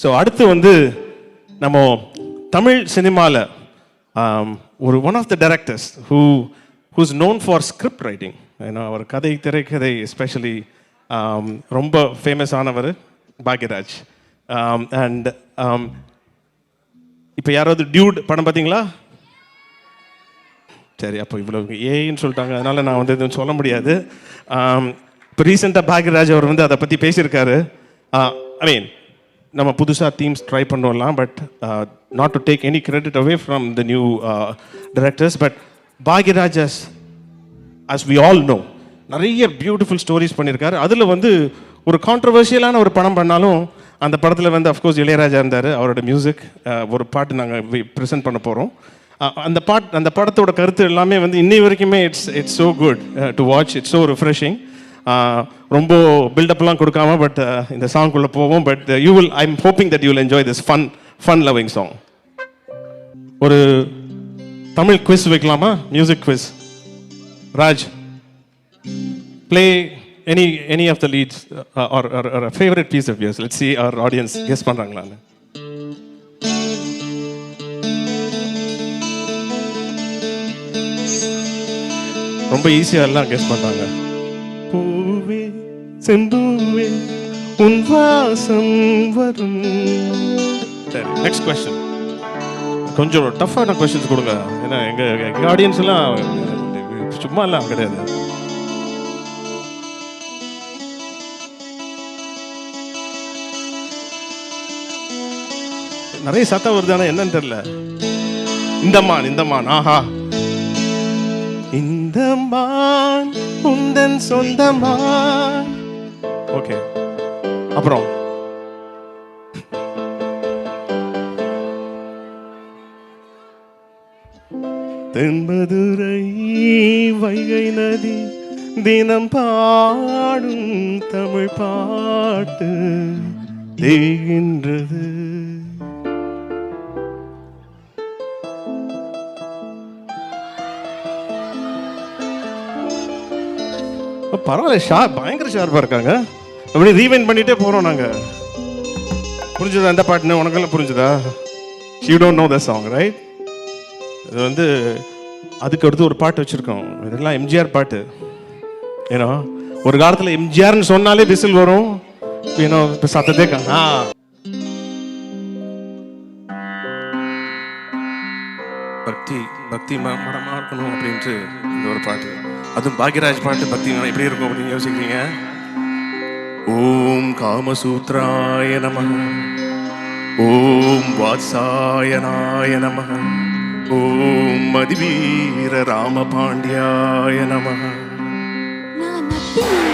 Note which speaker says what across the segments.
Speaker 1: So அடுத்து வந்து நம்ம தமிழ் சினிமாவில் ஒரு one of the directors who who's known for script writing ஏன்னா அவர் கதை திரைக்கதை எஸ்பெஷலி ரொம்ப ஃபேமஸ் ஆனவர் பாக்யராஜ். அண்ட் இப்போ யாராவது டியூட் படம் பார்த்தீங்களா சரி அப்போ இவ்வளோ ஏன்னு சொல்லிட்டாங்க. அதனால் நான் வந்து எதுவும் சொல்ல முடியாது. இப்போ ரீசெண்டாக பாக்யராஜ் அவர் வந்து அதை பற்றி பேசியிருக்காரு. ஐ மீன் நம்ம புதுசாக themes try பண்ணுவோம்லாம் but not to take any credit away from the new directors but Bhagyaraj's as we all know நிறைய பியூட்டிஃபுல் ஸ்டோரிஸ் பண்ணியிருக்காரு அதில் வந்து ஒரு கான்ட்ரவர்ஷியலான ஒரு படம் பண்ணாலும் அந்த படத்தில் வந்து அஃப்கோர்ஸ் இளையராஜா இருந்தார் அவரோட மியூசிக் uh, ஒரு பாட்டு நாங்கள் ப்ரெசென்ட் பண்ண போகிறோம் அந்த பாட் அந்த படத்தோட கருத்து எல்லாமே வந்து இன்னை வரைக்குமே it's it's so good to watch it's so refreshing ரொம்ப பில்டப்லாம் கொடுக்காம பட் இந்த சாங்குள்ளே போவோம் but you will I am hoping that you will enjoy this fun fun loving song ஒரு தமிழ் குவிஸ் வைக்கலாமா? Music quiz Raj play any any of the leads are favourite piece of use let see our audience guess பண்ணுறாங்களான்னு ரொம்ப ஈஸியாக எல்லாம் guess பண்ணுறாங்க செந்தூவே உன் வாசம் வரும். சரி நெக்ஸ்ட் கொஸ்டின் கொஞ்சம் டஃப்பான கொஸ்டின்ஸ் கொடுங்க. ஏன்னா எங்க எங்க ஆடியன்ஸ் எல்லாம் சும்மா எல்லாம் கிடையாது. நிறைய சத்தம் வருது ஆனால் என்னன்னு தெரியல. இந்த மான் இந்த மான் ஆஹா. இந்த மான் உந்தன் சொந்தமான் ஓகே. அப்புறம். தென்மதுரை வைகை நதி தினம் பாடும் தமிழ் பாட்டு தேகின்றது பரவாயில்ல ஷார் பயங்கர ஷார்ப்பாக இருக்காங்க. அப்படி ரீவைன் பண்ணிட்டே போகிறோம் நாங்கள் புரிஞ்சுதா எந்த பாட்டுன்னு உனக்கெல்லாம் புரிஞ்சுதா? You don't know the song right இது வந்து அதுக்கு அடுத்து ஒரு பாட்டு வச்சுருக்கோம். இதெல்லாம் எம்ஜிஆர் பாட்டு. ஏன்னா ஒரு காலத்தில் எம்ஜிஆர்னு சொன்னாலே விசில் வரும். ஏன்னோ இப்போ சத்தத்தே கா ஆ. பக்தி பக்தி ம- இருக்கணும் அப்படின்ட்டு இந்த ஒரு பாட்டு. அதுவும் பாக்யராஜ் பாட்டு பக்தி எப்படி இருக்கும் அப்படின்னு யோசிக்கிறீங்க? ஓம் காமசூத்ராய நம. ஓம் வாத்சாயனாய நம. ஓம் மதிவீர ராமபாண்டியாய நம.
Speaker 2: நான் நான்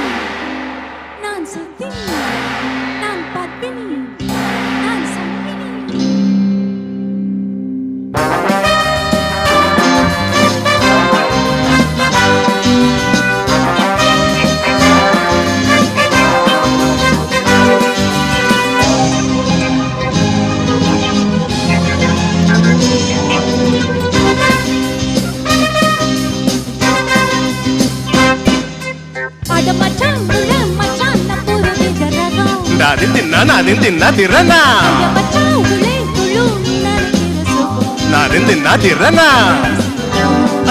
Speaker 1: நாதின் தின்னா நாதின் தின்னா திறனா
Speaker 2: அட மச்சான் உள்ளே குழு நினைக்கிற சுகம்
Speaker 1: நாதின் தின்னா திறனா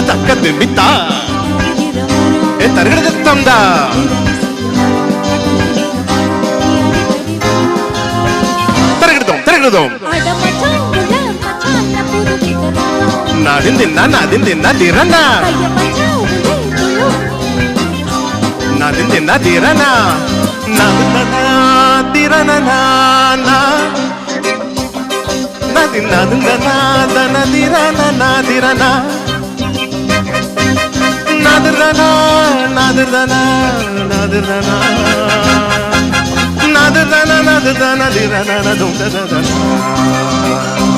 Speaker 1: தக்க திமித்தா
Speaker 2: இருக்கிற
Speaker 1: ஏ தருகிறதம்தா தருகிறதோம் தருகிறதோம்
Speaker 2: அட மச்சான் முள்ள மச்சான் நம்புற விதரகம்
Speaker 1: நாதின் தின்னா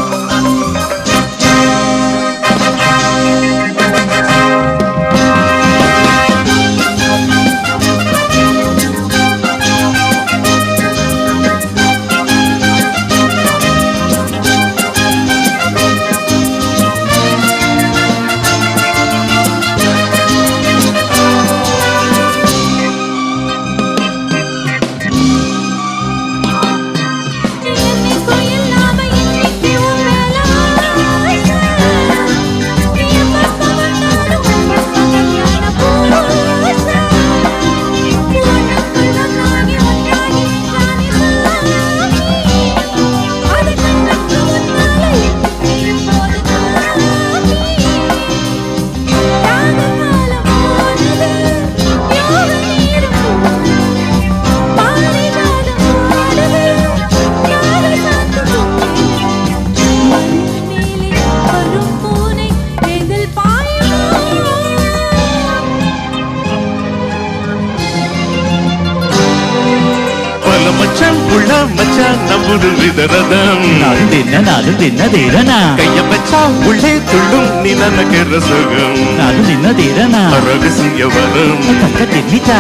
Speaker 1: புது விதரதம்.
Speaker 3: நானும் தின்ன நானும் தின்ன தீரனா
Speaker 1: கைய வச்சா உள்ளே துள்ளும் நீ நினைக்கிற சுகம்
Speaker 3: நானும் தின்ன தீரனா
Speaker 1: ரகசிய வரம்
Speaker 3: தக்க தின்னிட்டா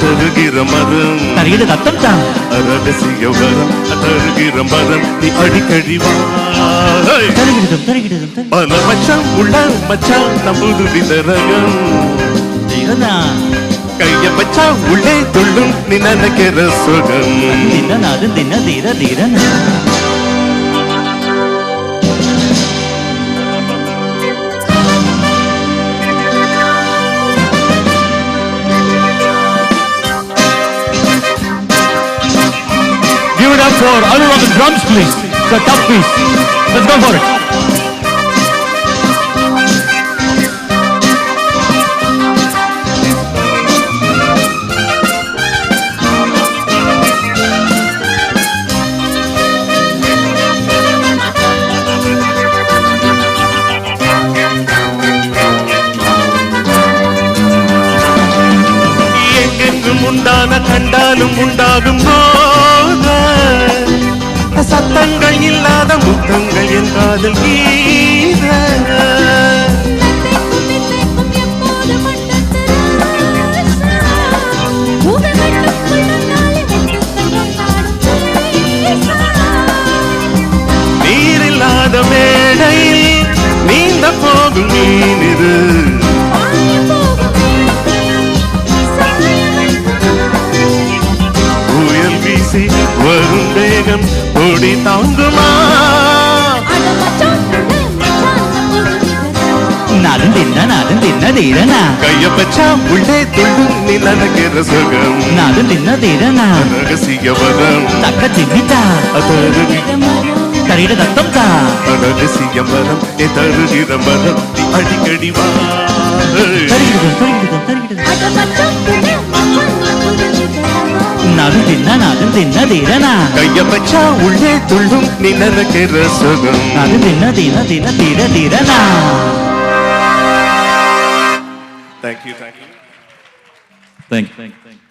Speaker 1: தருகிற மரம்
Speaker 3: தரையில ரத்தம் தான்.
Speaker 1: ரகசிய வரம் தருகிற மரம் நீ அடிக்கடி வா.
Speaker 3: தருகிடுதும் தருகிடுதும் தரு-
Speaker 1: பல மச்சான் உள்ள மச்சான் நம் புது விதரகம்.
Speaker 3: தீரனா
Speaker 1: கைய வச்சா உள்ளே துள்ளும் நினைக்கிற சுகம்
Speaker 3: தின்ன நானும் தின்ன தீர தீரனா Give it up for Arun on the drums, please. It's a tough piece. Let's go for it.
Speaker 1: உண்டான கண்டாலும் உண்டாகும் போத சத்தங்கள் இல்லாத முத்தங்கள் என் காதல் கீத வரும் வேகம் கொடி தாங்குமா?
Speaker 3: நானும் தின்ன நானும் தின்ன தீரனா?
Speaker 1: கைய பச்சா உள்ளே துள்ளும் நீ நினைக்கிற சுகம்
Speaker 3: நானும் தின்ன தீரனா?
Speaker 1: ரகசிய வரம்
Speaker 3: தக்க தின்னிட்டா
Speaker 1: அதருகி
Speaker 3: தரையில ரத்தம் தான்
Speaker 1: ரகசிய மரம் எ தருகிற மரம் அடிக்கடி வா.
Speaker 3: தருகிடுதும் தருகிடுதும் தருகிடுதும் நானும் தின்ன நானும் தின்ன தீரனா.
Speaker 1: கைய பச்சா உள்ளே துள்ளும் நினைக்கிற சுகம்.
Speaker 3: நானும் தின்ன தீன தின தீர தீரனா.
Speaker 1: Thank you thank you
Speaker 3: thank you